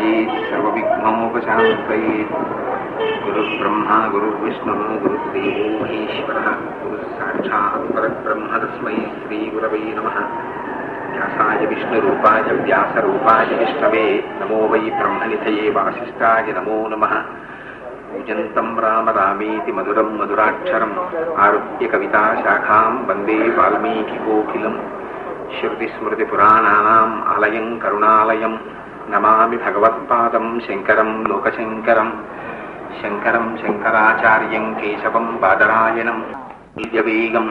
ध्यायेत् सर्वविघ्नोपशान्तयेत् गुरुब्रह्मा गुरुर्विष्णुः गुरुदेवो महेश्वरः गुरुः साक्षात् परब्रह्म तस्मै श्रीगुरवै नमः व्यासाय विष्णुरूपाय व्यासरूपाय विष्णवे नमो वै ब्रह्मनिधये वासिष्ठाय नमो नमः पूजन्तम् राम रामेति मधुरम् मधुराक्षरम् आरुह्य कविताशाखाम् वन्दे वाल्मीकिकोकिलम् श्रुतिस्मृतिपुराणानाम् आलयम् करुणालयम् నమామి భగవత్పాదం శంకరం లోకశంకరం శంకరం శంకరాచార్యం కేశవం పాదరాయణం నిజవేగం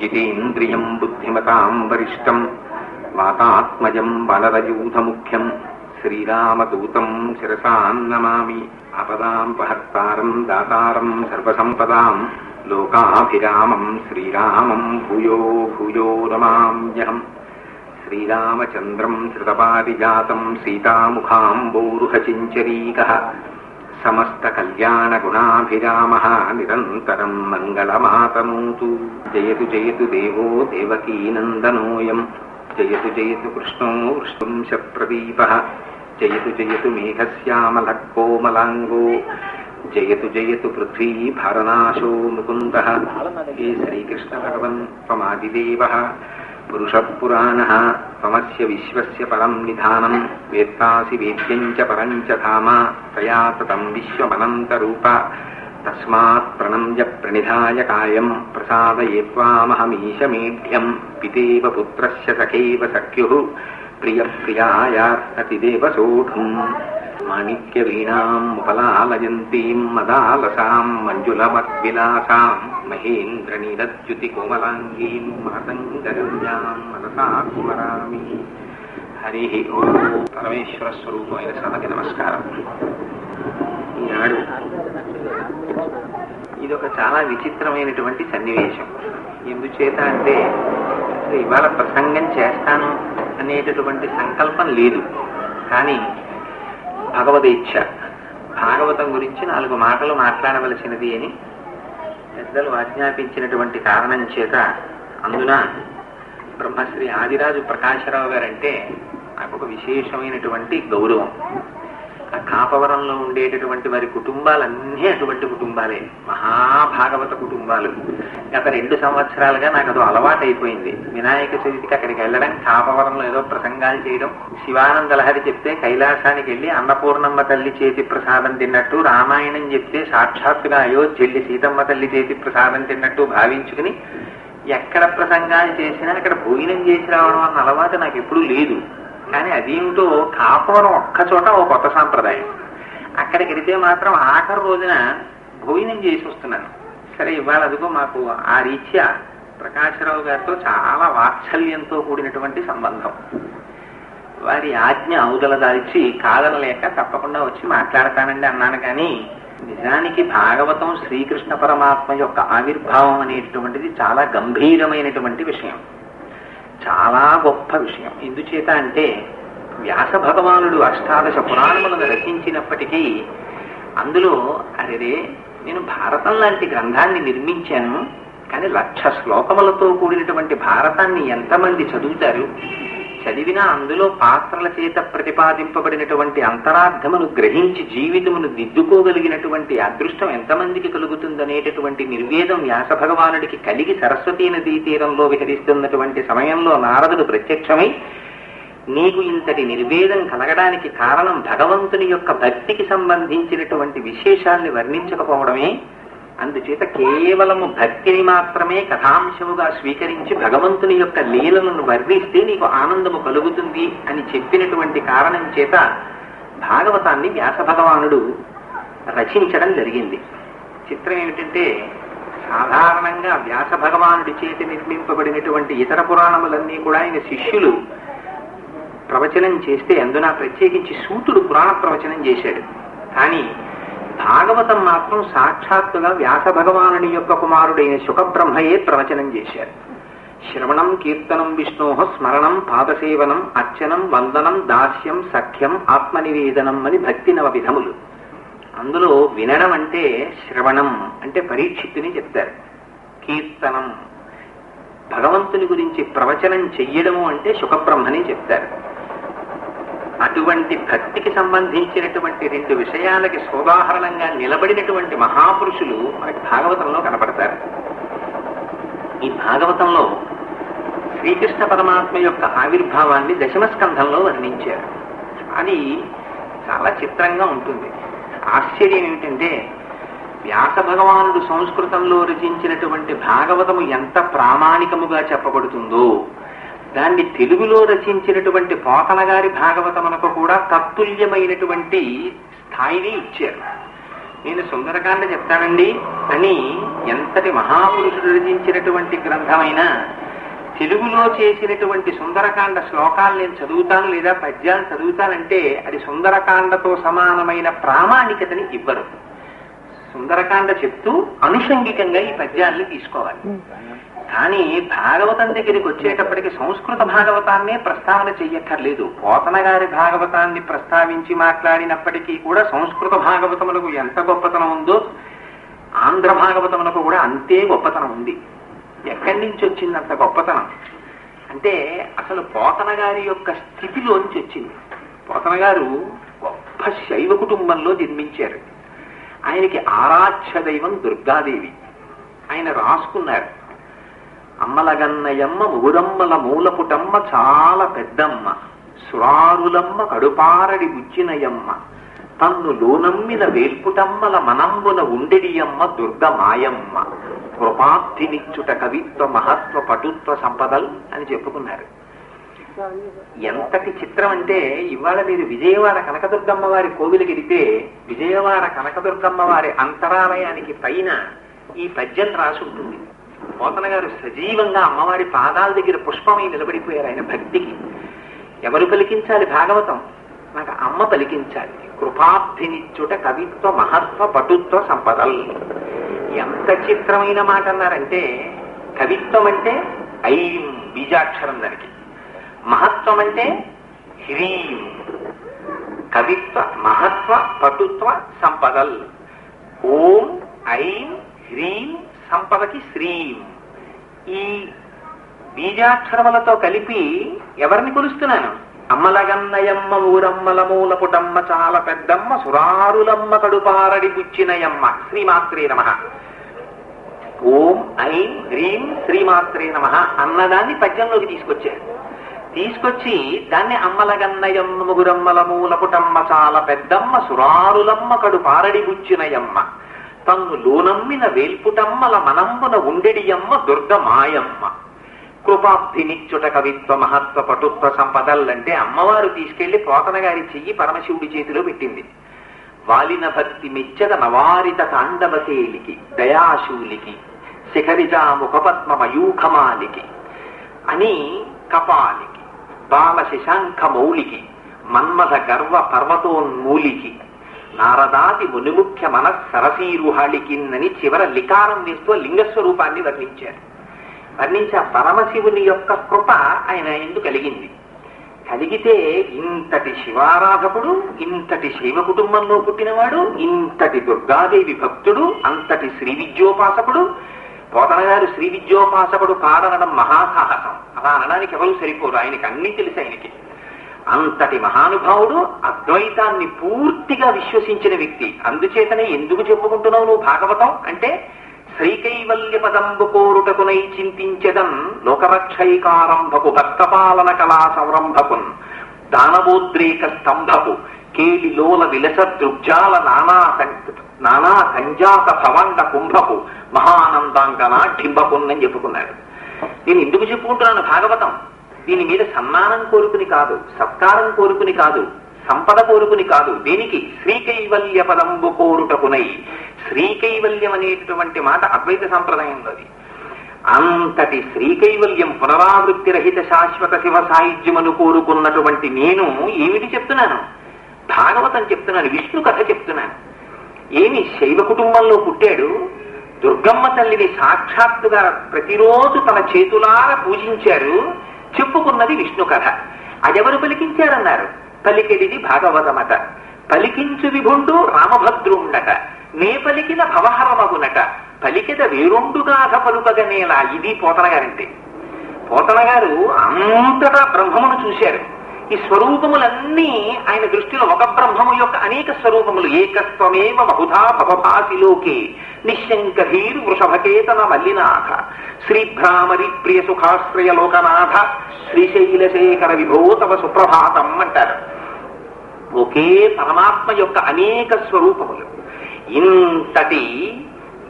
జితేంద్రియం బుద్ధిమతాం వరిష్టం వాతాత్మజం వనరయూధముఖ్యం శ్రీరామదూతం శిరసాం నమామి అపదాం పహర్తారం దాతారం సర్వసంపదాం లోకాభిరామం శ్రీరామం భూయో భూయో రమామ్యహం శ్రీరామచంద్రం ధృతపారిజాతం సీతాముఖాంబోరుహచించరీక గుణాభిరామ నిరంతరం మంగళమాతనూతు జయతు జయతు దేవో దేవకీనందనోయం జయతు జయతు కృష్ణో వృష్ంశప్రదీప జయతు జయతు మేఘశ్యామల కోమలాంగో జయతు జయతు పృథ్వీ భారనాశో ముకుంద శ్రీకృష్ణ భగవన్ త్వమాదిదేవ పురుషపురాణ తమస్య విశ్వస్య పరం నిధానం వేత్తాసి వేద్యంచ పరంచ ధామ తయా తతం విశ్వమనంతరూప తస్మాత్ ప్రణమ్య ప్రణిధాయ కాయం ప్రసాదయేత్వామహమీశమీఢ్యం పితేవ పుత్రస్య సఖైవ సఖ్యు ప్రియ ప్రియాయార్హతి దేవసోఢుం మాణిక్య మాణిక్యవీణాముపలాలయంతీం మదాలసాం మంజులమద్విలాసాం మహేంద్రనీలద్యుతికోమలాంగీం మాతంగగమ్యాం మనసా కుమరామి హరి పరమేశ్వర స్వరూపమైన సభకి నమస్కారం ఈనాడు ఇది ఒక చాలా విచిత్రమైనటువంటి సన్నివేశం. ఎందుచేత అంటే ఇవాళ ప్రసంగం చేస్తాను అనేటటువంటి సంకల్పం లేదు. కానీ భగవదేచ్ఛ భాగవతం గురించి నాలుగు మాటలు మాట్లాడవలసినది అని పెద్దలు ఆజ్ఞాపించినటువంటి కారణం చేత అందున బ్రహ్మశ్రీ ఆదిరాజు ప్రకాశరావు గారంటే నాకు ఒక విశేషమైనటువంటి గౌరవం. ఆ కాపవరంలో ఉండేటటువంటి వారి కుటుంబాలన్నీ అటువంటి కుటుంబాలే. మహాభాగవత కుటుంబాలు. గత రెండు సంవత్సరాలుగా నాకు అదో అలవాటు అయిపోయింది వినాయక చవితికి అక్కడికి వెళ్ళడం కాపవరంలో ఏదో ప్రసంగాలు చేయడం శివానంద లహరి చెప్తే కైలాసానికి వెళ్ళి అన్నపూర్ణమ్మ తల్లి చేతి ప్రసాదం తిన్నట్టు రామాయణం చెప్తే సాక్షాత్తుగా అయోధ్యెల్లి సీతమ్మ తల్లి చేతి ప్రసాదం తిన్నట్టు భావించుకుని ఎక్కడ ప్రసంగాలు చేసినా అక్కడ భోజనం చేసి రావడం అన్న అలవాటు నాకు ఎప్పుడూ లేదు. కానీ అదేమిటో కాపవరం ఒక్క చోట ఓ కొత్త సాంప్రదాయం. అక్కడికి వెళితే మాత్రం ఆఖరి రోజున భోజనం చేసి వస్తున్నాను. సరే ఇవాళ అదిగో మాకు ఆ రీత్యా ప్రకాశరావు గారితో చాలా వాత్సల్యంతో కూడినటువంటి సంబంధం. వారి ఆజ్ఞ అవుదల దాల్చి కాదనలేక తప్పకుండా వచ్చి మాట్లాడతానండి అన్నాను కానీ నిజానికి భాగవతం శ్రీకృష్ణ పరమాత్మ యొక్క ఆవిర్భావం అనేటువంటిది చాలా గంభీరమైనటువంటి విషయం. చాలా గొప్ప విషయం. ఎందుచేత అంటే వ్యాస భగవానుడు అష్టాదశ పురాణములను రచించినప్పటికీ అందులో అరే నేను భారతం లాంటి గ్రంథాన్ని నిర్మించాను కానీ లక్ష శ్లోకములతో కూడినటువంటి భారతాన్ని ఎంతమంది చదువుతారు? చదివినా అందులో పాత్రల చేత ప్రతిపాదింపబడినటువంటి అంతరార్థమును గ్రహించి జీవితమును దిద్దుకోగలిగినటువంటి అదృష్టం ఎంతమందికి కలుగుతుందనేటటువంటి నిర్వేదం వ్యాస భగవానుడికి కలిగి సరస్వతీ నదీ తీరంలో విహరిస్తున్నటువంటి సమయంలో నారదుడు ప్రత్యక్షమై నీకు ఇంతటి నిర్వేదం కలగడానికి కారణం భగవంతుని యొక్క భక్తికి సంబంధించినటువంటి విశేషాల్ని వర్ణించకపోవడమే అందుచేత కేవలము భక్తిని మాత్రమే కథాంశముగా స్వీకరించి భగవంతుని యొక్క లీలలను వర్ణిస్తే నీకు ఆనందము కలుగుతుంది అని చెప్పినటువంటి కారణం చేత భాగవతాన్ని వ్యాస భగవానుడు రచించడం జరిగింది. చిత్రం ఏమిటంటే సాధారణంగా వ్యాస భగవానుడి చేతి నిర్మింపబడినటువంటి ఇతర పురాణములన్నీ కూడా ఆయన శిష్యులు ప్రవచనం చేస్తే అందున ప్రత్యేకించి సూతుడు పురాణ ప్రవచనం చేశాడు. కానీ భాగవతం మాత్రం సాక్షాత్తుగా వ్యాస భగవానుని యొక్క కుమారుడైన సుఖబ్రహ్మయే ప్రవచనం చేశారు. శ్రవణం కీర్తనం విష్ణో స్మరణం పాదసేవనం అర్చనం వందనం దాస్యం సఖ్యం ఆత్మనివేదనం అని భక్తి నవ విధములు. అందులో వినడం అంటే శ్రవణం అంటే పరీక్షిత్తుని చెప్తారు. కీర్తనం. భగవంతుని గురించి ప్రవచనం చెయ్యడము అంటే సుఖబ్రహ్మని చెప్తారు. అటువంటి భక్తికి సంబంధించినటువంటి రెండు విషయాలకి సోదాహరణంగా నిలబడినటువంటి మహాపురుషులు మనకి భాగవతంలో కనపడతారు. ఈ భాగవతంలో శ్రీకృష్ణ పరమాత్మ యొక్క ఆవిర్భావాన్ని దశమ స్కంధంలో వర్ణించారు. అది చాలా చిత్రంగా ఉంటుంది. ఆశ్చర్యం ఏమిటంటే వ్యాస భగవానుడు సంస్కృతంలో రచించినటువంటి భాగవతము ఎంత ప్రామాణికముగా చెప్పబడుతుందో. దాన్ని తెలుగులో రచించినటువంటి పోతన గారి భాగవతమునకు కూడా తత్తుల్యమైనటువంటి స్థాయిని ఇచ్చారు. నేను సుందరకాండ చెప్తానండి. అని ఎంతటి మహాపురుషుడు రచించినటువంటి గ్రంథమైనా తెలుగులో చేసినటువంటి సుందరకాండ శ్లోకాలు నేను చదువుతాను లేదా పద్యాలు చదువుతానంటే అది సుందరకాండతో సమానమైన ప్రామాణికతని ఇవ్వరు. సుందరకాండ చెప్తూ అనుషంగికంగా ఈ పద్యాలను తీసుకోవాలి. కానీ భాగవతం దగ్గరికి వచ్చేటప్పటికి సంస్కృత భాగవతాన్నే ప్రస్తావన చెయ్యక్కర్లేదు. పోతన గారి భాగవతాన్ని ప్రస్తావించి మాట్లాడినప్పటికీ కూడా సంస్కృత భాగవతములకు ఎంత గొప్పతనం ఉందో ఆంధ్ర భాగవతములకు కూడా అంతే గొప్పతనం ఉంది. ఎక్కడి నుంచి వచ్చింది అంత గొప్పతనం? అంటే అసలు పోతన గారి యొక్క స్థితిలోంచి వచ్చింది. పోతన గారు గొప్ప శైవ కుటుంబంలో జన్మించారు. ఆయనకి ఆరాధ్య దైవం దుర్గాదేవి. ఆయన రాసుకున్నారు. అమ్మలగన్నయమ్మ ఊరమ్మల మూలపుటమ్మ చాలా పెద్దమ్మ. సురారులమ్మ కడుపారడి ఉచ్చినయమ్మ తన్ను లోనమ్మిన వేల్పుటమ్మల మనంబున ఉండెడియమ్మ దుర్గ మాయమ్మ కృపాప్తినిచ్చుట కవిత్వ మహత్వ పటుత్వ సంపదల్ అని చెప్పుకున్నారు. ఎంతటి చిత్రం అంటే ఇవాళ మీరు విజయవాడ కనకదుర్గమ్మ వారి కోవిలకి వెడితే విజయవాడ కనకదుర్గమ్మ వారి అంతరాలయానికి పైన ఈ పద్యం రాసుంటుంది. పోతన గారు సజీవంగా అమ్మవారి పాదాల దగ్గర పుష్పమై నిలబడిపోయారు ఆయన భక్తికి. ఎవరు పలికించాలి భాగవతం? నాకు అమ్మ పలికించాలి. కృపాబ్ధినిచ్చుట కవిత్వ మహత్వ పటుత్వ సంపదల్. ఎంత చిత్రమైన మాట అన్నారంటే కవిత్వం అంటే ఐం బీజాక్షరం దానికి. మహత్వం అంటే హ్రీం. కవిత్వ మహత్వ పటుత్వ సంపదల్. ఓం ఐం హ్రీం సంపదకి శ్రీం. ఈ బీజాక్షరములతో కలిపి ఎవరిని కొలుస్తున్నాను? అమ్మలగన్నయమ్మ ఊరమ్మల మూల పుటమ్మ చాలా పెద్దమ్మ సురారులమ్మ కడుపారడి బుచ్చినయమ్మ శ్రీమాత్రే నమ. ఓం ఐం హ్రీం శ్రీమాత్రే నమ అన్నదాన్ని పద్యంలోకి తీసుకొచ్చారు. తీసుకొచ్చి దాన్ని అమ్మలగన్నయమ్మ ముగురమ్మల మూల పుటమ్మ చాలా పెద్దమ్మ సురారులమ్మ కడుపారడి బుచ్చినయమ్మ తన్ను లోనమ్మిన వేల్పుటమ్మల మనంబున ఉండెడియమ్మ దుర్గ మాయమ్మ కృపాబ్ధినిచ్చుట కవిత్వ మహత్వ పటుత్వ సంపదల్లంటే అమ్మవారు తీసుకెళ్ళి పోతన గారి చెయ్యి పరమశివుడి చేతిలో పెట్టింది. వాలిన భక్తి మెచ్చద నవారిత తాండవశేలికి దయాశూలికి శిఖరిజా ముఖపద్మ మయూఖమాలికి అని కపాలికి బాల శశాంఖ మౌలికి మన్మథ గర్వ పర్వతోన్మూలికి నారదాది మునిముఖ్య మన సరసీరుహాళికిన్నని చివర లికారం వేస్తూ లింగస్వరూపాన్ని వర్ణించారు. వర్ణించి ఆ పరమశివుని యొక్క కృప ఆయన ఎందుకు కలిగింది. కలిగితే ఇంతటి శివారాధకుడు ఇంతటి శైవ కుటుంబంలో పుట్టినవాడు ఇంతటి దుర్గాదేవి భక్తుడు అంతటి శ్రీ విద్యోపాసకుడు. పోతన గారు శ్రీ విద్యోపాసకుడు కాదనడం మహాసాహసం. అలా అనడానికి ఎవరు సరిపోరు. ఆయనకి అన్ని తెలుసు ఆయనకి. అంతటి మహానుభావుడు అద్వైతాన్ని పూర్తిగా విశ్వసించిన వ్యక్తి. అందుచేతనే ఎందుకు చెప్పుకుంటున్నావు నువ్వు భాగవతం? అంటే శ్రీకైవల్య పదంబు కోరుటకునై చింతించదం లోకరక్షైకారంభకు భక్తపాలన కళా సంరంభకున్ దానవోద్రేక స్తంభకు కేలిలోల విలస దృగ్జాల నానా నానా సంజాత భవండ కుంభకు మహానందాంగనా ఢింబకున్నని చెప్పుకున్నాడు నేను ఎందుకు చెప్పుకుంటున్నాను? భాగవతం దీని మీద సన్మానం కోరుకుని కాదు సత్కారం కోరుకుని కాదు సంపద కోరుకుని కాదు. దీనికి శ్రీకైవల్య పదంబు కోరుటకునై. శ్రీకైవల్యం అనేటటువంటి మాట అద్వైత సంప్రదాయంలోది అంతటి శ్రీకైవల్యం పునరావృత్తి రహిత శాశ్వత శివ సాహిత్యమును కోరుకున్నటువంటి నేను ఏమిటి చెప్తున్నాను? భాగవతం చెప్తున్నాను విష్ణు కథ చెప్తున్నాను. ఏమి శైవ కుటుంబంలో పుట్టాడు దుర్గమ్మ తల్లిని సాక్షాత్తుగా ప్రతిరోజు తన చేతులార పూజించారు చెప్పుకున్నది విష్ణు కథ. అదెవరు పలికించారన్నారు? పలికెడిది భాగవతమట పలికించు విభుండు రామభద్రుండట. నే పలికిన భవహరమగునట. పలికిద వేరొండుగాథ పలుకగనేలా. ఇది పోతన గారంటే పోతన గారు అంతటా బ్రహ్మమును చూశారు. ఈ స్వరూపములన్నీ ఆయన దృష్టిలో ఒక బ్రహ్మము యొక్క అనేక స్వరూపములు. ఏకత్వమేవ బహుధా భవభాసిలోకే. నిశంకధీర్ వృషభకేతన మల్లినాథ శ్రీభ్రామరి ప్రియ సుఖాశ్రయ లోకనాథ శ్రీశైలశేఖర విభో తవ సుప్రభాతం అంటారు ఒకే పరమాత్మ యొక్క అనేక స్వరూపములు. ఇంతటి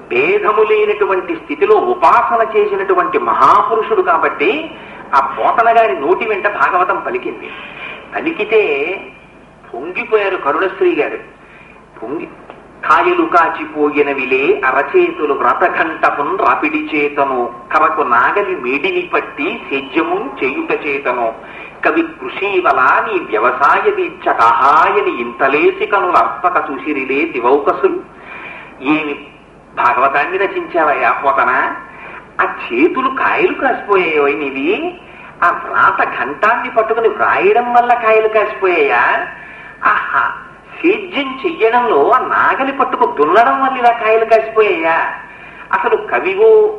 భేదము లేనటువంటి స్థితిలో ఉపాసన చేసినటువంటి మహాపురుషుడు కాబట్టి ఆ పోతన గారి నోటి వెంట భాగవతం పలికింది. పలికితే పొంగిపోయారు కరుణశ్రీ గారు పొంగి కాయలు కాచిపోయినవిలే అరచేతులు వ్రతఘంటపున్ రాపిడి చేతను కరకు నాగలి మేడిని పట్టి సేద్యము చేయుట చేతను కవి కృషీవల నీ వ్యవసాయ దీక్ష కహాయని ఇంతలేసి కనుల అర్పక చూసిరిలే దివౌకసులు. ఏమి భాగవతాన్ని రచించావయ్యా పోతన? ఆ చేతులు కాయలు కాసిపోయాయో నీవి? ఆ వ్రాత ఘంటాన్ని పట్టుకుని వ్రాయడం వల్ల కాయలు కాసిపోయాయా? ఆహా సేద్యం చెయ్యడంలో ఆ నాగలి పట్టుకు దున్నడం వల్ల ఇలా కాయలు కాసిపోయాయా? అసలు కవివో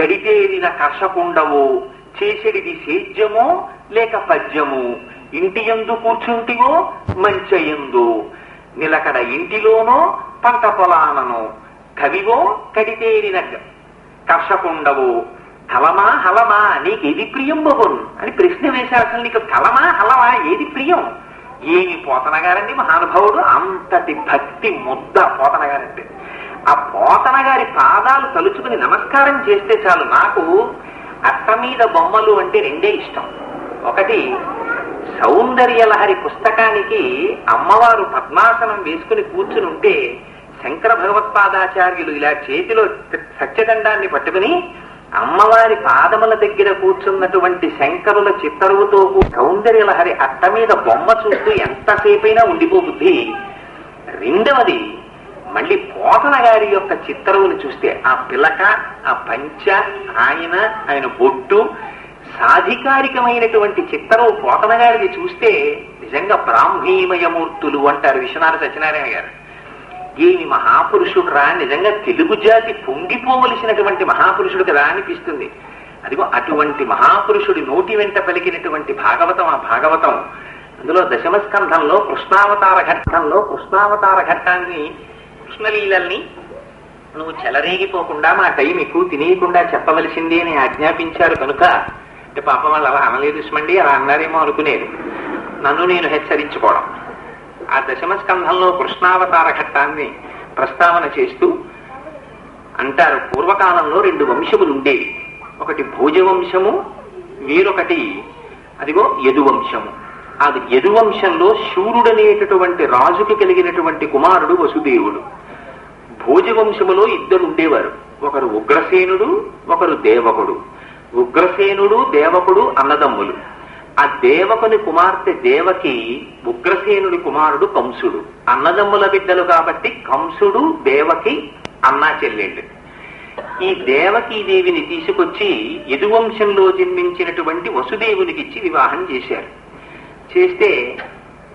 గడితేరిన కర్షకుండవో చేసేది సేద్యమో లేక పద్యము? ఇంటి ఎందు కూర్చుంటివో మంచయందు నిలకడ ఇంటిలోనో పంట పొలానను? కవివో కడితేరిన కర్షకుండవు? కలమా హలమా నీకు ఏది ప్రియం బబున్ అని ప్రశ్న వేశారు అసలు నీకు కలమా హలమా ఏది ప్రియం? ఏమి పోతన గారండి మహానుభావుడు? అంతటి భక్తి ముద్ద పోతన గారంటే ఆ పోతన గారి పాదాలు తలుచుకుని నమస్కారం చేస్తే చాలు. నాకు అట్ట మీద బొమ్మలు అంటే రెండే ఇష్టం. ఒకటి సౌందర్యలహరి పుస్తకానికి అమ్మవారు పద్మాసనం వేసుకుని కూర్చుని ఉంటే శంకర భగవత్పాదాచార్యులు ఇలా చేతిలో సత్యదండాన్ని పట్టుకుని అమ్మవారి పాదముల దగ్గర కూర్చున్నటువంటి శంకరుల చిత్తరువుతో సౌందర్యలహరి అట్ట మీద బొమ్మ చూస్తూ ఎంతసేపైనా ఉండిపోబుద్ది రెండవది మళ్ళీ పోతన గారి యొక్క చిత్తరువుని చూస్తే ఆ పిలక ఆ పంచ ఆయన ఆయన బొట్టు సాధికారికమైనటువంటి చిత్తరువు పోతన గారిని చూస్తే నిజంగా బ్రాహ్మీమయమూర్తులు అంటారు విశ్వనాథ సత్యనారాయణ గారు. ఏమి మహాపురుషుడు రా నిజంగా తెలుగు జాతి పొంగిపోవలసినటువంటి మహాపురుషుడు కదా అనిపిస్తుంది. అదిగో అటువంటి మహాపురుషుడి నోటి వెంట పలికినటువంటి భాగవతం ఆ భాగవతం. అందులో దశమ స్కంధంలో కృష్ణావతార ఘట్టంలో కృష్ణావతార ఘట్టాన్ని కృష్ణలీలల్ని నువ్వు చెలరేగిపోకుండా మా టైం ఎక్కువ తినేయకుండా చెప్పవలసింది అని ఆజ్ఞాపించారు కనుక అంటే పాపం వాళ్ళు అలా అనలేదు అలా అన్నారేమో అనుకునేది. నన్ను నేను హెచ్చరించుకోవడం. ఆ దశమ స్కంధంలో కృష్ణావతార ఘట్టాన్ని ప్రస్తావన చేస్తూ అంటారు పూర్వకాలంలో రెండు వంశములు ఉండేవి. ఒకటి భోజవంశము వేరొకటి అదిగో యదువంశము. అది యదువంశంలో శూరుడనేటటువంటి రాజుకి కలిగినటువంటి కుమారుడు వసుదేవుడు. భోజవంశములో ఇద్దరు ఉండేవారు. ఒకరు ఉగ్రసేనుడు ఒకరు దేవకుడు. ఉగ్రసేనుడు దేవకుడు అన్నదమ్ములు. ఆ దేవకుని కుమార్తె దేవకి ఉగ్రసేనుడి కుమారుడు కంసుడు. అన్నదమ్ముల బిడ్డలు కాబట్టి కంసుడు దేవకి అన్నా చెల్లెళ్ళు. ఈ దేవకీ దేవిని తీసుకొచ్చి యదువంశంలో జన్మించినటువంటి వసుదేవునికి ఇచ్చి వివాహం చేశారు. చేస్తే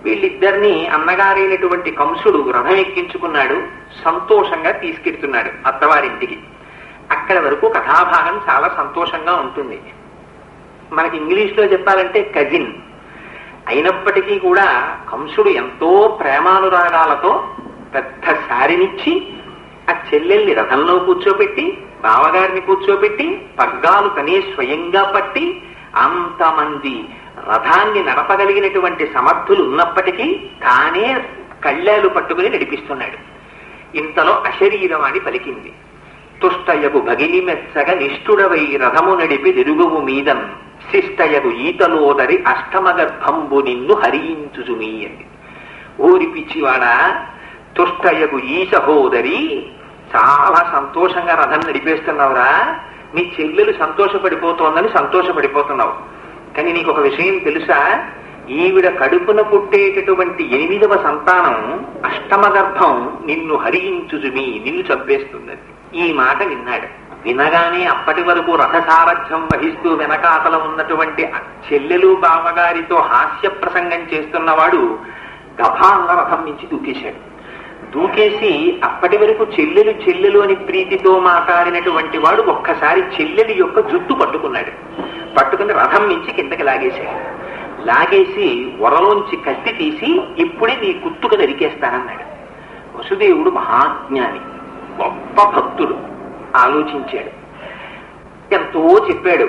వీళ్ళిద్దరిని అన్నగారైనటువంటి కంసుడు రథం ఎక్కించుకున్నాడు సంతోషంగా తీసుకెడుతున్నాడు అత్తవారింటికి. అక్కడ వరకు కథాభాగం చాలా సంతోషంగా ఉంటుంది. మనకి ఇంగ్లీష్లో చెప్పాలంటే కజిన్ అయినప్పటికీ కూడా కంసుడు ఎంతో ప్రేమానురాగాలతో పెద్ద శారినిచ్చి ఆ చెల్లెల్ని రథంలో కూర్చోబెట్టి బావగారిని కూర్చోబెట్టి పగ్గాలు తనే స్వయంగా పట్టి అంతమంది రథాన్ని నడపగలిగినటువంటి సమర్థులు ఉన్నప్పటికీ తానే కళ్ళాలు పట్టుకుని నడిపిస్తున్నాడు. ఇంతలో అశరీరవాణి పలికింది. తుష్టయగు భగిని మెచ్చగ నిష్ఠుడవై రథము నడిపి తిరుగువు మీదం. శిష్టయగు ఈతలోదరి అష్టమగర్భంబు నిన్ను హరించుచుమీ అని. ఊరి పిచ్చివాడా తుష్టయగు ఈ సహోదరి చాలా సంతోషంగా రథం నడిపేస్తున్నావురా. నీ చెల్లెలు సంతోషపడిపోతోందని సంతోషపడిపోతున్నావు. కానీ నీకు ఒక విషయం తెలుసా? ఈవిడ కడుపున పుట్టేటటువంటి ఎనిమిదవ సంతానం అష్టమగర్భం నిన్ను హరించుజుమి నిన్ను చంపేస్తుందని ఈ మాట విన్నాడు. వినగానే అప్పటి వరకు రథసారథ్యం వహిస్తూ వెనకాతల ఉన్నటువంటి చెల్లెలు బావగారితో హాస్య ప్రసంగం చేస్తున్నవాడు గభాంగ రథం నుంచి దూకేశాడు. దూకేసి అప్పటి వరకు చెల్లెలు చెల్లెలు అని ప్రీతితో మాట్లాడినటువంటి వాడు ఒక్కసారి చెల్లెలు యొక్క జుట్టు పట్టుకున్నాడు. పట్టుకుని రథం నుంచి కిందకి లాగేశాడు. లాగేసి వరలోంచి కత్తి తీసి ఇప్పుడే నీ కుత్తుకు నరికేస్తానన్నాడు. వసుదేవుడు మహాజ్ఞాని గొప్ప భక్తుడు. ఆలోచించాడు. ఎంతో చెప్పాడు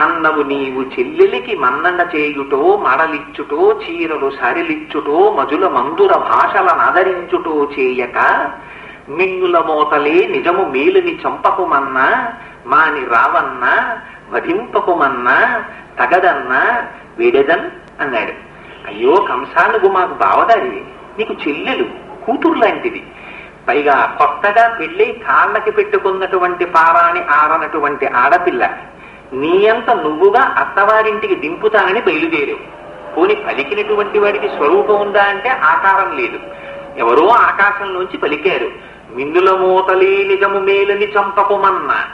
అన్నవు నీవు చెల్లెలికి మన్నన చేయుటో మడలిచ్చుటో చీరలు సరిలిచ్చుటో మధుల మందుర భాషల నాదరించుటో చేయక మింగుల మోతలే నిజము మేలుని చంపకుమన్నా మాని రావన్నా వధింపకుమన్నా తగదన్నా వేడెదన్ అన్నాడు. అయ్యో కంసానుగు మాకు బావదారి నీకు చెల్లెలు కూతురు లాంటిది పైగా కొత్తగా పెళ్ళి కాళ్ళకి పెట్టుకున్నటువంటి పారాని ఆడనటువంటి ఆడపిల్ల. నీ అంత నువ్వుగా అత్తవారింటికి దింపుతానని బయలుదేరావు. పోని పలికినటువంటి వాడికి స్వరూపం ఉందా అంటే ఆకారం లేదు. ఎవరో ఆకాశంలోంచి పలికారు. మిన్నుల మూతలే నిజము మేలని చంపకుమన్నా.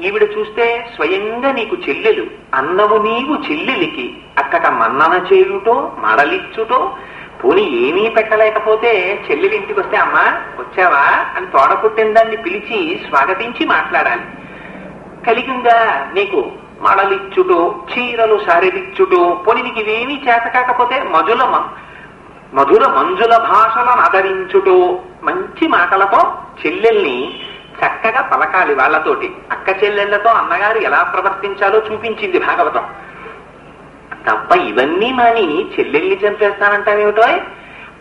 ఈవిడ చూస్తే స్వయంగా నీకు చెల్లెలు. అన్నవు నీవు చెల్లెలికి. అక్కడ మన్నన చేయుటో మడలిచ్చుటో పోనీ ఏమీ పెట్టలేకపోతే చెల్లెలు ఇంటికి వస్తే అమ్మా వచ్చావా? అని తోడ పుట్టిన దాన్ని పిలిచి స్వాగతించి మాట్లాడాలి. కలిగిందా నీకు? మడలిచ్చుటో చీరలు సరిదిచ్చుటో పోనీ నీకు ఇవేమీ చేత కాకపోతే మధుల మధుర మంజుల భాషలను ఆదరించుటో మంచి మాటలతో చెల్లెల్ని చక్కగా పలకాలి వాళ్ళతోటి. అక్క చెల్లెళ్ళతో అన్నగారు ఎలా ప్రవర్తించాలో చూపించింది భాగవతం. తప్ప ఇవన్నీ మాని చెల్లెల్ని చంపేస్తానంటావేమిటో?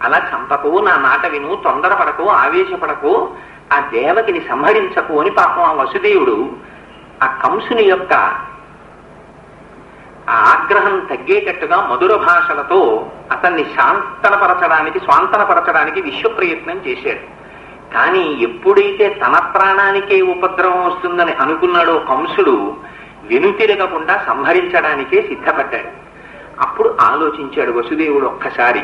అలా చంపకు నా మాట విను తొందరపడకు ఆవేశపడకు ఆ దేవకిని సంహరించకు అని పాపం ఆ వసుదేవుడు ఆ కంసుని యొక్క ఆగ్రహం తగ్గేటట్టుగా మధుర భాషలతో అతన్ని శాంతనపరచడానికి స్వాంతనపరచడానికి విశ్వ ప్రయత్నం చేశాడు. కానీ ఎప్పుడైతే తన ప్రాణానికే ఉపద్రవం వస్తుందని అనుకున్నాడో కంసుడు వెనుతిరగకుండా సంహరించడానికే సిద్ధపడ్డాడు. అప్పుడు ఆలోచించాడు వసుదేవుడు ఒక్కసారి.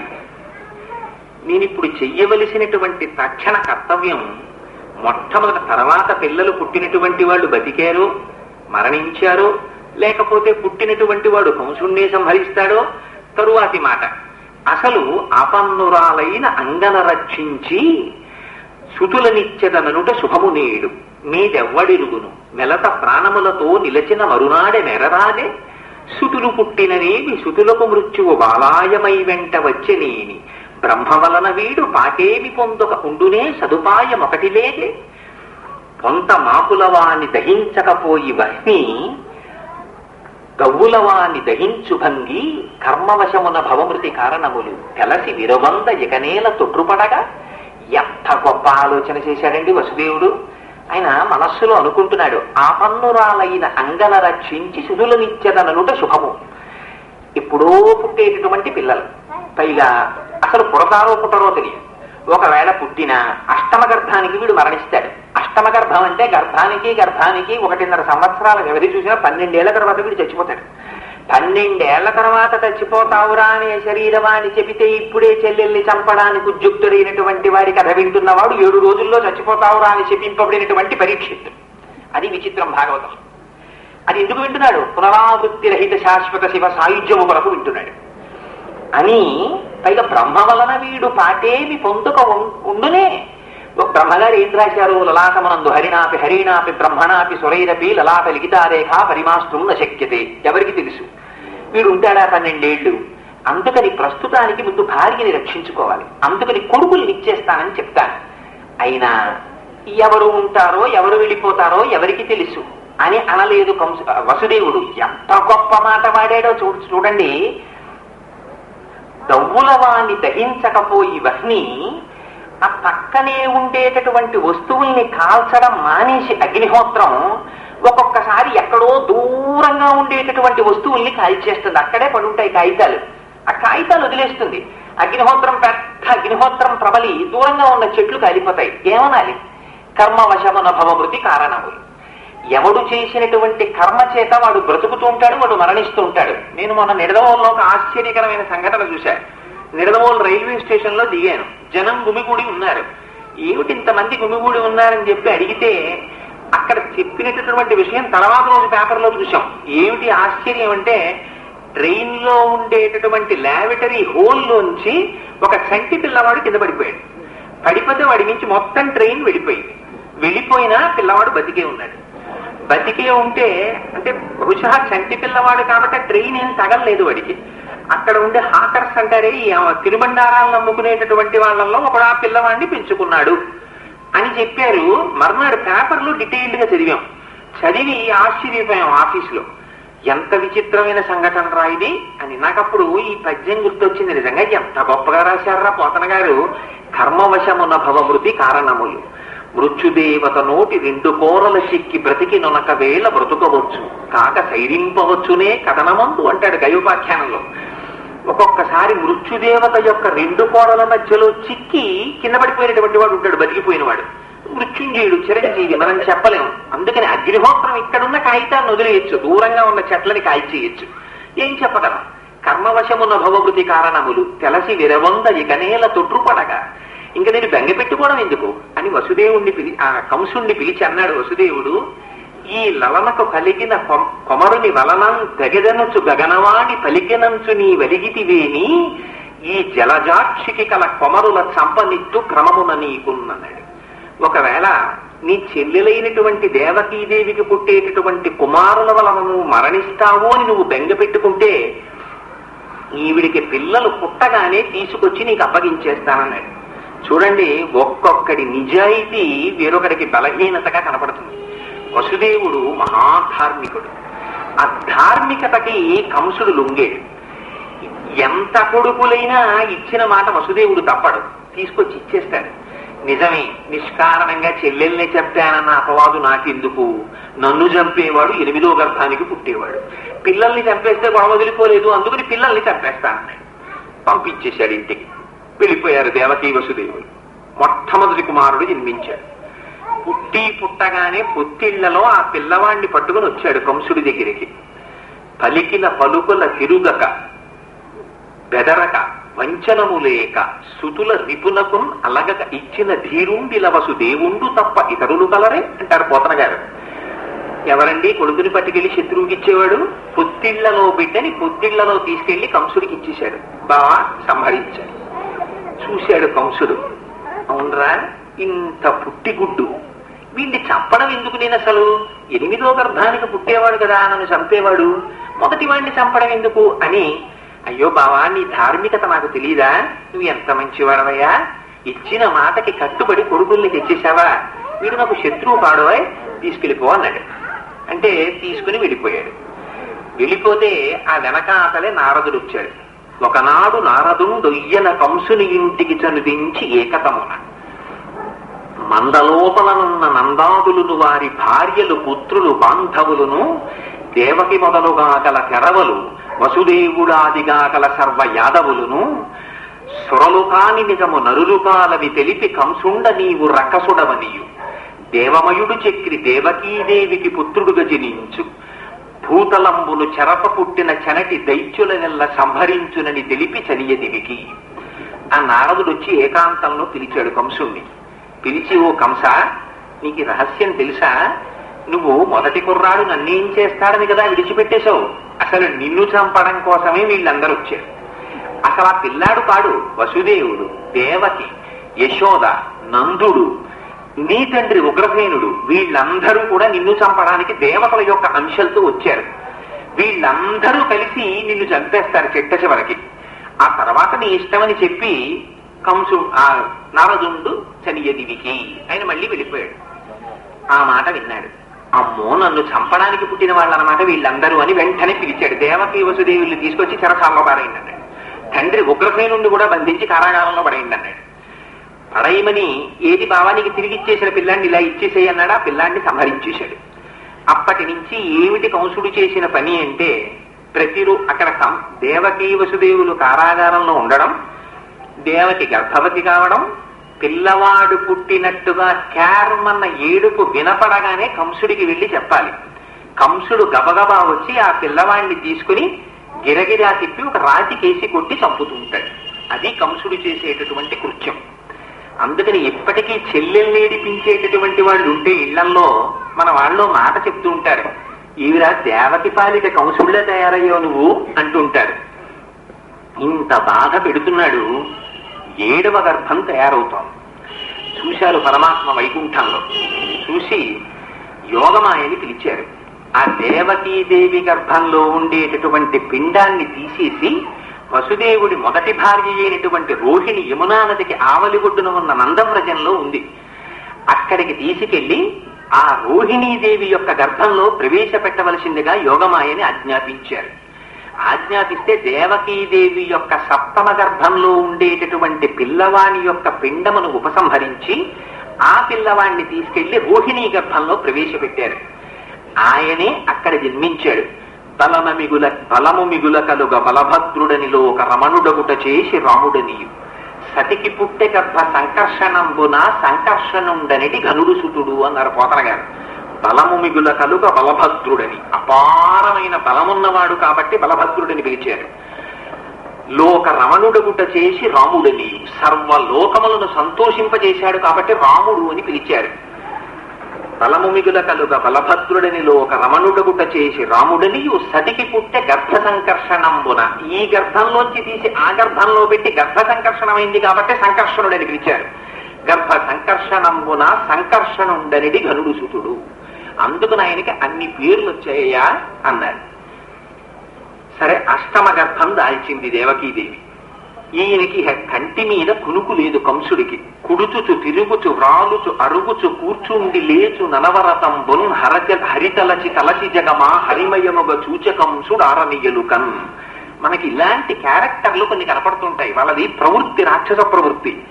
నేనిప్పుడు చెయ్యవలసినటువంటి తక్షణ కర్తవ్యం మొట్టమొదటి తర్వాత పిల్లలు పుట్టినటువంటి వాళ్ళు బతికారో మరణించారో లేకపోతే పుట్టినటువంటి వాడు కంసుణ్ణి సంహరిస్తాడో తరువాతి మాట. అసలు అపన్నురాలైన అంగన రక్షించి సుతులనిచ్చెదననుట శుభము నేడు. మీదెవ్వడిరుగును? మెలత ప్రాణములతో నిలచిన మరునాడె నెరరాదే శుతులు పుట్టిననేవి శుతులకు మృత్యువు బాలాయమై వెంట వచ్చెనేని బ్రహ్మ వలన వీడు పాటేమి పొందక ఉండునే? సదుపాయమొకటి లేదే. పొంత మాకులవాని దహించకపోయి వహ్ని గవ్వులవాని దహించు భంగి కర్మవశమున భవమృతి కారణములు. తెలసి విరవంద ఇకనేల తొట్టుపడగా ఎంత గొప్ప ఆలోచన చేశాడండి వసుదేవుడు. ఆయన మనస్సులో అనుకుంటున్నాడు ఆపన్నురాలైన అంగన రక్షించి సుధులనిచ్చెదననుట శుభము. ఎప్పుడో పుట్టేటటువంటి పిల్లలు. పైగా అసలు పుడతారో పుట్టరో తెలియదు. ఒకవేళ పుట్టిన అష్టమ గర్భానికి వీడు మరణిస్తాడు. అష్టమ గర్భం అంటే గర్భానికి గర్భానికి ఒకటిన్నర సంవత్సరాల వ్యవధి చూసినా పన్నెండేళ్ళ తర్వాత వీడు చచ్చిపోతాడు. పన్నెండేళ్ళ తర్వాత చచ్చిపోతావురా అనే శరీరమా అని చెబితే ఇప్పుడే చెల్లెల్ని చంపడానికి ఉద్యుక్తుడైనటువంటి వాడి కథ వింటున్నవాడు ఏడు రోజుల్లో చచ్చిపోతావురా అని చెప్పింపబడినటువంటి పరీక్షిత్తు అది విచిత్రం భాగవతం. అది ఎందుకు వింటున్నాడు? పునరావృత్తి రహిత శాశ్వత శివ సాయుధ్యము కొరకు వింటున్నాడు. అని పైగా బ్రహ్మ వలన వీడు పాటేమి పొందుక ఉం- ఉండునే. బ్రహ్మగారు ఏం రాశారు లలాటమనందు హరినాపి హరిణాపి బ్రహ్మణాపి సురైరపి లలాట లిఖితారేఖ పరిమాస్త్రం శక్యతే. ఎవరికి తెలుసు? వీడు ఉంటాడా పన్నెండేళ్ళు? అందుకని ప్రస్తుతానికి ముందు భార్యని రక్షించుకోవాలి. అందుకని కొడుకులు ఇచ్చేస్తానని చెప్తాను. అయినా ఎవరు ఉంటారో ఎవరు వెళ్ళిపోతారో ఎవరికి తెలుసు? అని అనలేదు కంసు వసుదేవుడు. ఎంత గొప్ప మాట వాడాడో చూ చూడండి. దవ్వులవాణ్ణి దహించకపోయి వహ్ని ఆ పక్కనే ఉండేటటువంటి వస్తువుల్ని కాల్చడం మానేసి అగ్నిహోత్రం ఒక్కొక్కసారి ఎక్కడో దూరంగా ఉండేటటువంటి వస్తువుల్ని కాల్చేస్తుంది. అక్కడే పడుంటాయి కాగితాలు. ఆ కాగితాలు వదిలేస్తుంది. అగ్నిహోత్రం పెద్ద అగ్నిహోత్రం ప్రబలి దూరంగా ఉన్న చెట్లు కాలిపోతాయి. ఏమనాలి? కర్మవశమున భవమృతి కారణములు ఎవడు చేసినటువంటి కర్మ చేత వాడు బ్రతుకుతూ ఉంటాడు వాడు మరణిస్తూ ఉంటాడు. నేను మొన్న నిడదవోల్లో ఒక ఆశ్చర్యకరమైన సంఘటన చూశాను నిడదవోలు రైల్వే స్టేషన్లో దిగాను. జనం గుమిగూడి ఉన్నారు. ఏమిటి ఇంతమంది గుమిగూడి ఉన్నారని చెప్పి అడిగితే అక్కడ చెప్పినటువంటి విషయం తర్వాత రోజు పేపర్లో చూసాం ఏమిటి ఆశ్చర్యం అంటే ట్రైన్లో ఉండేటటువంటి హోల్ హోల్లోంచి ఒక చంటి పిల్లవాడు కింద పడిపోయాడు. పడిపోతే వాడి నుంచి మొత్తం ట్రైన్ వెళ్ళిపోయింది. వెళ్ళిపోయినా పిల్లవాడు బతికే ఉన్నాడు. బతికే ఉంటే అంటే బహుశా చంటి పిల్లవాడు కాబట్టి ట్రైన్ ఏం తగలలేదు వాడికి. అక్కడ ఉండే హాకర్స్ అంటారే ఈ తినుబండారాలను నమ్ముకునేటటువంటి వాళ్ళల్లో ఒకడు ఆ పిల్లవాడిని పెంచుకున్నాడు అని చెప్పారు. మర్నాడు పేపర్లో డీటెయిల్డ్గా చదివాం. చదివి ఆశ్చర్యపోయాం ఆఫీసులో. ఎంత విచిత్రమైన సంఘటన రా ఇది అని. నాకప్పుడు ఈ పద్యం గుర్తొచ్చింది నిజంగా. ఎంత గొప్పగా రాశారా పోతన గారు. కర్మవశమున భవమృతి కారణములు. మృత్యుదేవత నోటి రెండు కోరల చిక్కి బ్రతికి నొనక వేళ బ్రతుకవచ్చు. కాక సైరింపవచ్చునే కథనమందు అంటాడు గయోపాఖ్యానంలో ఒక్కొక్కసారి మృత్యుదేవత యొక్క రెండు కోడల మధ్యలో చిక్కి కింద పడిపోయినటువంటి వాడు ఉంటాడు బతికిపోయినవాడు. మృత్యుంజయుడు చిరంజీవి మనం చెప్పలేము అందుకని అగ్నిహోత్రం ఇక్కడున్న కాగితాన్ని వదిలేయచ్చు. దూరంగా ఉన్న చెట్లని కాల్చేయచ్చు. ఏం చెప్పగలం? కర్మవశమున్న భవభృతి కారణములు తెలసి విరవంద ఇకనేల తొట్రుపడగా ఇంక నేను బెంగ పెట్టుకోవడం ఎందుకు? అని వసుదేవుణ్ణి పిలి ఆ కంసుణ్ణి పిలిచి అన్నాడు వసుదేవుడు ఈ లలనకు కలిగిన కొం- కొమరుని వలనం తెగదనుచు గగనవాణి పలికినంచు నీ వెలిగితివేని ఈ జలజాక్షికి కల కొమరుల చంపనిట్టు క్రమమున నీకున్నన్నాడు ఒకవేళ నీ చెల్లెలైనటువంటి దేవకీదేవికి పుట్టేటటువంటి కుమారుల వలన మరణిస్తావో మరణిస్తావు అని నువ్వు బెంగ పెట్టుకుంటే ఈవిడికి పిల్లలు పుట్టగానే తీసుకొచ్చి నీకు అప్పగించేస్తానన్నాడు. చూడండి ఒక్కొక్కడి నిజాయితీ వేరొకరికి బలహీనతగా కనపడుతుంది. వసుదేవుడు మహాధార్మికుడు. ఆ ధార్మికతకి కంసుడు లొంగేడు ఎంత కొడుకులైనా ఇచ్చిన మాట వసుదేవుడు తప్పడు. తీసుకొచ్చి ఇచ్చేస్తాడు. నిజమే నిష్కారణంగా చెల్లెల్ని చెప్పానన్న అపవాదు నాకెందుకు? నన్ను చంపేవాడు ఎనిమిదో గర్భానికి పుట్టేవాడు. పిల్లల్ని చంపేస్తే గొడవ వదిలిపోలేదు అందుకని పిల్లల్ని చంపేస్తానన్నాడు పంపించేశాడు ఇంటికి. వెళ్ళిపోయారు దేవకీ వసుదేవుడు. మొట్టమొదటి కుమారుడు జన్మించాడు. పుట్టి పుట్టగానే పొత్తిళ్ళలో ఆ పిల్లవాణ్ణి పట్టుకుని వచ్చాడు కంసుడి దగ్గరికి. పలికిన పలుకుల తిరుగక బెదరక వంచనము లేక సుతుల నిపుణకు అలగక ఇచ్చిన ధీరుండిల వసుదేవుండు తప్ప ఇతరులు కలరే అంటారు పోతన గారు ఎవరండి కొడుకుని పట్టుకెళ్ళి శత్రువుకి ఇచ్చేవాడు? పొత్తిళ్ళలో బిడ్డని పొత్తిళ్ళలో తీసుకెళ్ళి కంసుడికి ఇచ్చేశాడు. బావా సంహరించాడు. చూశాడు కంసుడు. అవునరా ఇంత పుట్టిగుడ్డు. వీళ్ళు చంపడం ఎందుకు నేను అసలు? ఎనిమిదో గర్భానికి పుట్టేవాడు కదా నన్ను చంపేవాడు. మొదటి వాడిని చంపడం ఎందుకు అని? అయ్యో బావా నీ ధార్మికత నాకు తెలియదా నువ్వు ఎంత మంచివాడవయ్యా? ఇచ్చిన మాటకి కట్టుబడి కొడుకుల్ని తెచ్చేశావా? వీడు నాకు శత్రువు పాడవై తీసుకెళ్ళిపో అన్నాడు. అంటే తీసుకుని వెళ్ళిపోయాడు. వెళ్ళిపోతే ఆ వెనకాతలే నారదుడు వచ్చాడు. ఒకనాడు నారదుండొయ్యన కంసుని ఇంటికి చనుదించి ఏకతమున. మందలోపలనున్న నందాదులును వారి భార్యలు పుత్రులు బాంధవులను దేవకి మొదలుగా గల తెరవలు వసుదేవుడాదిగా గల సర్వ యాదవులను సురలు కాని నిజము నరులు కాలవి తెలిపి కంసుండ నీవు రకసుడవనియు దేవమయుడు చక్రి దేవకీదేవికి పుత్రుడుగా జనించు. భూతలంబులు చెరప పుట్టిన చెనటి దైత్యుల నెల్ల సంహరించునని తెలిపి చనియదివికి. ఆ నారదుడు వచ్చి ఏకాంతంలో పిలిచాడు కంసుణ్ణి. పిలిచి ఓ కంస నీకు రహస్యం తెలుసా? నువ్వు మొదటి కుర్రాడు నన్నేం చేస్తాడని కదా విడిచిపెట్టేశావు. అసలు నిన్ను చంపడం కోసమే వీళ్ళందరూ వచ్చారు. అసలు ఆ పిల్లాడు కాడు వసుదేవుడు దేవకి యశోద నందుడు నీ తండ్రి ఉగ్రసేనుడు. వీళ్ళందరూ కూడా నిన్ను చంపడానికి దేవతల యొక్క అంశాలతో వచ్చారు. వీళ్ళందరూ కలిసి నిన్ను చంపేస్తారు చెట్ట చివరికి. ఆ తర్వాత నీ ఇష్టమని చెప్పి కంసు ఆ నారదుండు చనియదివికి ఆయన మళ్ళీ వెళ్ళిపోయాడు. ఆ మాట విన్నాడు. అమ్మో నన్ను చంపడానికి పుట్టిన వాళ్ళనమాట వీళ్ళందరూ అని వెంటనే పిలిచాడు. దేవకి వసుదేవుల్ని తీసుకొచ్చి చెరసాల్లో పడైంది అన్నాడు తండ్రి ఉగ్రసేనుండి కూడా బంధించి కారాగారంలో పడైంది అన్నాడు పడేయమని ఏది భావానికి తిరిగి ఇచ్చేసిన పిల్లాన్ని ఇలా ఇచ్చేసేయన్నాడు? ఆ పిల్లాన్ని సంహరించేశాడు. అప్పటి నుంచి ఏమిటి కంసుడు చేసిన పని అంటే ప్రతిరో అక్కడ కం- దేవకీ వసుదేవులు కారాగారంలో ఉండడం దేవకి గర్భవతి కావడం పిల్లవాడు పుట్టినట్టుగా క్యారమన్న ఏడుపు వినపడగానే కంసుడికి వెళ్ళి చెప్పాలి. కంసుడు గబగబా వచ్చి ఆ పిల్లవాడిని తీసుకుని గిరగిరా తిప్పి ఒక రాతి కేసి కొట్టి చంపుతూ ఉంటాడు. అది కంసుడు చేసేటటువంటి కృత్యం. అందుకని ఇప్పటికీ చెల్లెల్ని ఏడిపించేటటువంటి వాళ్ళు ఉంటే ఇళ్ళలో మన వాళ్ళు మాట చెప్తూ ఉంటారు. ఈవిరా దేవతి పాలిట కంసుళ్ళ తయారయ్యో నువ్వు అంటుంటారు ఇంత బాధ పెడుతున్నాడు ఏడవ గర్భం తయారవుతోంది. చూశారు పరమాత్మ వైకుంఠంలో. చూసి యోగమాయని పిలిచారు. ఆ దేవకీదేవి గర్భంలో ఉండేటటువంటి పిండాన్ని తీసేసి వసుదేవుడి మొదటి భార్య అయినటువంటి రోహిణి యమునా నదికి ఆవలిగొడ్డున ఉన్న నందవ్రజంలో ఉంది. అక్కడికి తీసుకెళ్ళి ఆ రోహిణీదేవి యొక్క గర్భంలో ప్రవేశపెట్టవలసిందిగా యోగమాయని ఆజ్ఞాపించారు. ఆజ్ఞాపిస్తే దేవకీదేవి యొక్క సప్తమ గర్భంలో ఉండేటటువంటి పిల్లవాని యొక్క పిండమును ఉపసంహరించి ఆ పిల్లవాణ్ణి తీసుకెళ్ళి రోహిణీ గర్భంలో ప్రవేశపెట్టారు. ఆయనే అక్కడ జన్మించాడు. బలమ మిగుల బలము మిగుల కలుగ బలభద్రుడనిలో ఒక రమణుడగుట చేసి రాముడనియు. సతికి పుట్టె గర్భ సంకర్షణంబున సంకర్షణుండనిటి ఘనుడు సుతుడు అన్నారు పోతన గారు. బలము మిగుల కలుగ బలభద్రుడని. అపారమైన బలమున్నవాడు కాబట్టి బలభద్రుడని పిలిచారు లోక రమణుడగుట చేసి రాముడని సర్వలోకములను సంతోషింపజేశాడు కాబట్టి రాముడు అని పిలిచారు బలము మిగుల కలుగ బలభద్రుడని లోక రమణుడగుట చేసి రాముడని సతికి పుట్టే గర్భ సంకర్షణంబున ఈ గర్భంలోంచి తీసి ఆ గర్భంలో పెట్టి గర్భ సంకర్షణమైంది కాబట్టి సంకర్షణుడని పిలిచారు గర్భ సంకర్షణంబున సంకర్షణుండనిది ఘనుడు సుతుడు. అందుకని ఆయనకి అన్ని పేర్లు వచ్చాయ్యా అన్నారు సరే అష్టమ గర్భం దాల్చింది దేవకీదేవి. ఈయనకి కంటి మీద కునుకు లేదు కంసుడికి. కుడుచుచు తిరుగుచు రాలుచు అరుగుచు కూర్చుండి లేచు ననవరతంబున్ హరచ హరితలచి తలచి జగమా హరిమయముగ చూచకంసుడు ఆరనియలుకన్ మనకి ఇలాంటి క్యారెక్టర్లు కొన్ని కనపడుతుంటాయి. వాళ్ళది ప్రవృత్తి రాక్షస ప్రవృత్తి.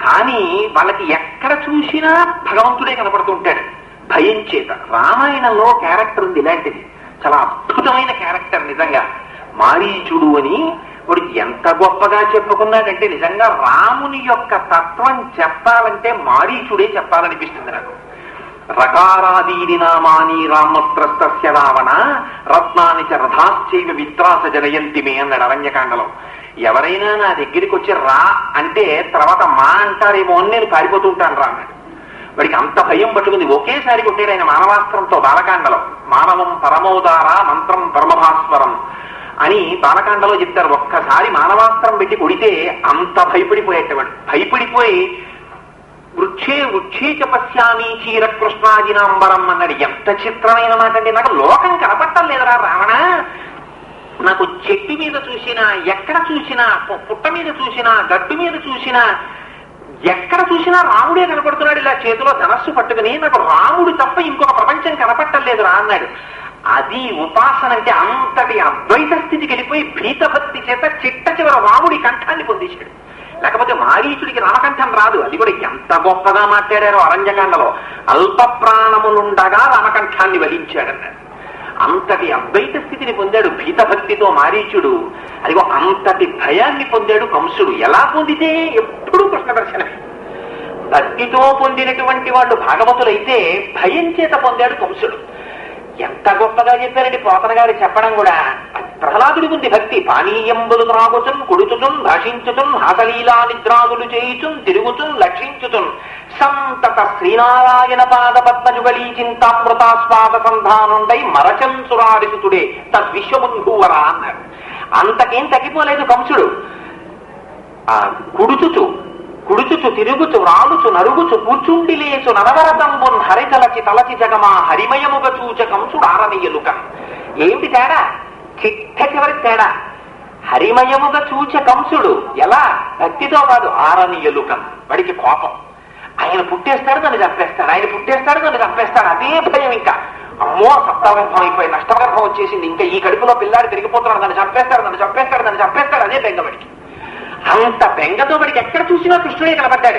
కానీ వాళ్ళకి ఎక్కడ చూసినా భగవంతుడే కనపడుతుంటాడు. భయం చేత. రామాయణంలో క్యారెక్టర్ ఉంది ఇలాంటిది. చాలా అద్భుతమైన క్యారెక్టర్ నిజంగా. మారీచుడు అని వాడు ఎంత గొప్పగా చెప్పుకున్నాడంటే నిజంగా రాముని యొక్క తత్వం చెప్పాలంటే మారీచుడే చెప్పాలనిపిస్తుంది నాకు. రకారాదీని నామాని రామత్రస్తస్య రావణ రత్నాని చ రథాశ్చైవ విత్రాస జనయంతి మే అన్నాడు అరణ్యకాండలో. ఎవరైనా నా దగ్గరికి వచ్చి రా అంటే తర్వాత మా అంటారేమో అని నేను పారిపోతుంటాను రా అన్నాడు. వాడికి అంత భయం పట్టుకుంది. ఒకేసారి కొట్టాడు ఆయన మానవాస్త్రంతో బాలకాండలో. మానవం పరమోదార మంత్రం పరమభాస్వరం అని బాలకాండలో చెప్తారు. ఒక్కసారి మానవాస్త్రం పెట్టి కొడితే అంత భయపడిపోయేటవాడు భయపడిపోయి వృక్షే వృక్షే చపస్యామి చీర కృష్ణాజినాంబరం అన్నాడు. ఎంత చిత్రమైన మాట అండి. నాకు లోకం కనపట్టం లేదురా రావణ. నాకు చెట్టు మీద చూసినా ఎక్కడ చూసినా పుట్ట మీద చూసినా గట్టు మీద చూసినా ఎక్కడ చూసినా రాముడే కనపడుతున్నాడు ఇలా చేతిలో ధనస్సు పట్టుకుని నాకు రాముడు తప్ప ఇంకొక ప్రపంచం కనపట్టలేదు రా అన్నాడు. అది ఉపాసన అంటే అంతటి అద్వైత స్థితికి వెళ్ళిపోయి భీతభక్తి చేత చిట్ట చివర రాముడి కంఠాన్ని పొందించాడు. లేకపోతే మారీచుడికి రామకంఠం రాదు. అది కూడా ఎంత గొప్పగా మాట్లాడారో అరణ్యకాండలో. అల్ప ప్రాణములుండగా రామకంఠాన్ని వహించాడన్నారు అంతటి అద్వైత స్థితిని పొందాడు భీతభక్తితో మారీచుడు. అదిగో అంతటి భయాన్ని పొందాడు కంసుడు. ఎలా పొందితే? ఎప్పుడూ కృష్ణ దర్శనమే. భక్తితో పొందినటువంటి వాళ్ళు భాగవతులైతే భయం చేత పొందాడు కంసుడు. ఎంత గొప్పగా చెప్పారండి పోతన గారు చెప్పడం కూడా. ప్రహ్లాదుడి ఉంది భక్తి. పానీయంబులు త్రాగుచున్ కొడుచుచున్ భాషించుచున్ హాసలీలా నిద్రాదులు చేయుచున్ తిరుగుచున్ లక్షించుచున్. సంతత శ్రీనారాయణ పాద పద్మజుగళీ చింతామృతాస్వాద సంధానుండై మరచంసురారిసుతుడే తద్విశ్వమున్భూవరా అన్నాడు. అంతకేం తగ్గిపోలేదు కంసుడు. ఆ కుడుచుచు కుడుచుచు తిరుగుచు రాలుచు నరుగుచు కూర్చుండి లేచు నరవరతంబున్ హరితలచి తలచి జగమా హరిమయముగ చూచ కంసుడు ఆరనీయలుకం ఏమిటి తేడా? చిట్ట చివరి తేడా. హరిమయముగ చూచ కంసుడు. ఎలా? భక్తితో కాదు ఆరనీయలుకం వాడికి కోపం. ఆయన పుట్టేస్తాడు నన్ను చంపేస్తాడు. ఆయన పుట్టేస్తాడు నన్ను చంపేస్తాడు. అదే భయం ఇంకా. అమ్మో సప్తాగర్భం అయిపోయి నష్టగర్భం వచ్చేసింది. ఇంకా ఈ కడుపులో పిల్లాడు తిరిగిపోతున్నాడు. నన్ను చంపేస్తాడు నన్ను చంపేస్తాడు నన్ను చంపేస్తాడు. అదే బెంగబడికి. అంత బెంగతో వాడికి ఎక్కడ చూసినా కృష్ణుడే కనబడ్డాడు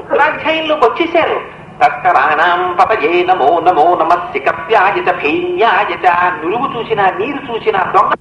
ఉత్తరాధ్యాయంలోకి వచ్చేశారు. తత్కరాణం పతయే నమో నమో నమస్సి కప్యాయచ భేన్యాయచ నురుగు చూసినా నీరు చూసినా దొంగ